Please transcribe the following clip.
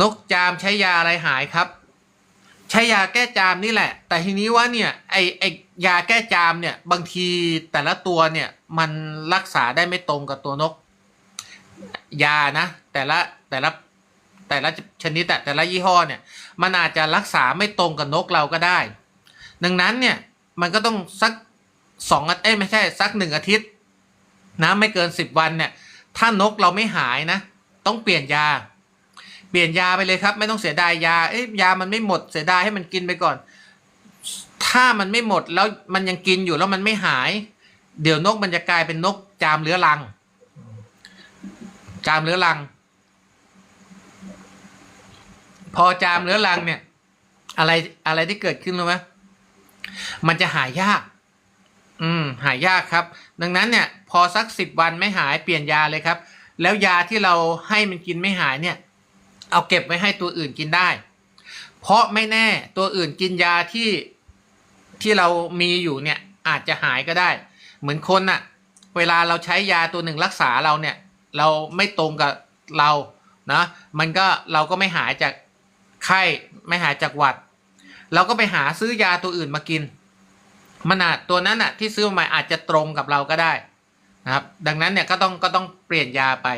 นกจามใช้ยาอะไรหายครับ ใช้ยาแก้จามนี่แหละ แต่ทีนี้ว่าเนี่ยไอไอยาแก้จามเนี่ย บางทีแต่ละตัวเนี่ยมันรักษาได้ไม่ตรงกับตัวนก ยานะ แต่ละแต่ละแต่ละชนิดอะแต่ละยี่ห้อเนี่ย มันอาจจะรักษาไม่ตรงกับนกเราก็ได้ ดังนั้นเนี่ยมันก็ต้องสักสองอาทิตย์ไม่ใช่สักหนึ่งอาทิตย์นะไม่เกินสิบวันเนี่ย ถ้านกเราไม่หายนะ ต้องเปลี่ยนยา เปลี่ยนยาไปเลยครับ ไม่ต้องเสียดายยา เอ้ยยามันไม่หมดเสียดายให้มันกินไปก่อน ถ้ามันไม่หมดแล้วมันยังกินอยู่แล้วมันไม่หาย เดี๋ยวนกมันจะกลายเป็นนกจามเรื้อรัง จามเรื้อรัง พอจามเรื้อรังเนี่ย อะไรอะไรที่เกิดขึ้นรู้ไหมมันจะหายยาก อืม หายยากครับ ดังนั้นเนี่ย พอสักสิบวันไม่หายเปลี่ยนยาเลยครับ แล้วยาที่เราให้มันกินไม่หายเนี่ย เอาเก็บไว้ให้ตัวอื่นกินได้ เพราะไม่แน่ตัวอื่นกินยาที่ที่เรามีอยู่เนี่ยอาจจะหายก็ได้ เหมือนคนน่ะ เวลาเราใช้ยาตัวหนึ่งรักษาเราเนี่ย เราไม่ตรงกับเรานะมันก็เราก็ไม่หายจากไข้ไม่หายจากหวัด เราก็ไปหาซื้อยาตัวอื่นมากิน มันอาจตัวนั้นอะที่ซื้อมาใหม่อาจจะตรงกับเราก็ได้นะครับ ดังนั้นเนี่ยก็ต้องก็ต้องเปลี่ยนยาไป